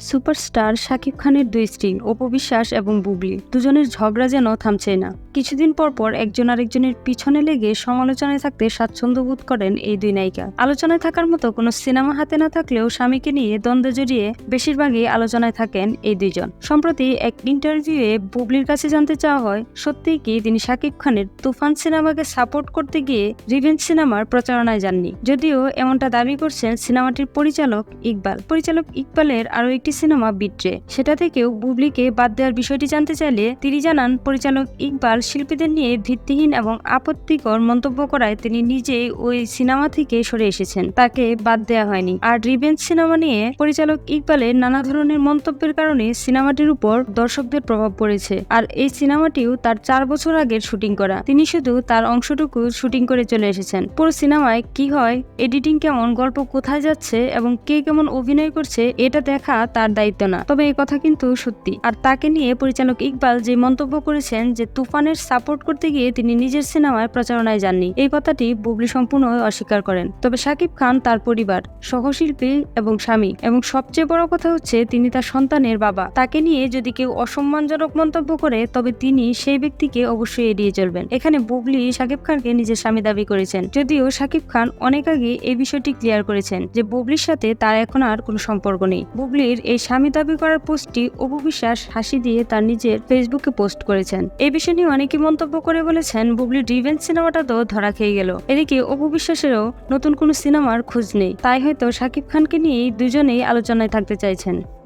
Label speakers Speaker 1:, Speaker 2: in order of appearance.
Speaker 1: Superstar Shakib খানের দুই স্ত্রী অপু বিশ্বাস এবং বুবলি। দুজনের ঝগড়া যেন থামছে না। কিছুদিন পর পর একজন আরেকজনের পিছনে লেগে সমালোচনায় থাকতে স্বাচ্ছন্দ্য বোধ করেন এই দুই নায়িকা। আলোচনায় থাকার মতো কোনো সিনেমা হাতে না থাকলেও স্বামীকে নিয়ে দ্বন্দ্ব জড়িয়ে বেশিরভাগই আলোচনায় থাকেন এই দুইজন। সম্প্রতি এক ইন্টারভিউয়ে বুবলির কাছে জানতে চাওয়া হয়, সত্যিই কি তিনি শাকিব খানের তুফান সিনেমাকে সাপোর্ট করতে গিয়ে রিভেঞ্জ সিনেমার প্রচারণায় যাননি? যদিও এমনটা দাবি করছেন সিনেমাটির পরিচালক ইকবাল। পরিচালক ইকবালের আরও একটি সিনেমা বিট্রে। সেটা থেকেও বুবলিকে বাদ দেওয়ার বিষয়টি জানতে চাইলে তিনি জানান, পরিচালক ইকবাল শিল্পীদের নিয়ে ভিত্তিহীন এবং আপত্তিকর মন্তব্য করায় তিনি নিজেই ওই সিনেমা থেকে সরে এসেছেন। তাকে বাদ দেওয়া হয়নি। আর রিভেঞ্জ সিনেমা নিয়ে পরিচালক ইকবালের নানা ধরনের মন্তব্যের কারণে সিনেমাটির উপর দর্শকদের প্রভাব পড়েছে। আর এই সিনেমাটিও তার চার বছর আগের শুটিং করা। তিনি শুধু তার অংশটুকু শুটিং করে চলে এসেছেন। পুরো সিনেমায় কি হয়, এডিটিং কেমন, গল্প কোথায় যাচ্ছে এবং কে কেমন অভিনয় করছে, এটা দেখা তার দায়িত্ব না। তবে এই কথা কিন্তু সত্যি। আর তাকে নিয়ে পরিচালক ইকবাল যে মন্তব্য করেছেন যে তুফানের সাপোর্ট করতে গিয়ে তিনি নিজের সিনেমায় প্রচারণায় যাননি। এই কথাটি বুবলি সম্পূর্ণ অস্বীকার করেন। তবে শাকিব খান তার পরিবার, সহশিল্পী এবং স্বামী এবং সবচেয়ে বড় কথা হচ্ছে তিনি তার সন্তানের বাবা। তাকে নিয়ে যদি কেউ অসম্মানজনক মন্তব্য করে, তবে তিনি সেই ব্যক্তিকে অবশ্যই এড়িয়ে চলবেন। এখানে বুবলি শাকিব খানকে নিজের স্বামী দাবি করেছেন। যদিও শাকিব খান অনেক আগে এই বিষয়টি ক্লিয়ার করেছেন যে বুবলির সাথে তার এখন আর কোনো সম্পর্ক নেই। বুবলির এই স্বামী দাবি করার পোস্টটি অপু বিশ্বাস হাসি দিয়ে তার নিজের ফেসবুকে পোস্ট করেছেন। এই বিষয় নিয়ে অনেকে মন্তব্য করে বলেছেন, বুবলি রিভেঞ্জ সিনেমাটা তো ধরা খেয়ে গেল। এদিকে অপু বিশ্বাসেরও নতুন কোনো সিনেমার খোঁজ নেই। তাই হয়তো শাকিব খানকে নিয়েই দুজনেই আলোচনায় থাকতে চাইছেন।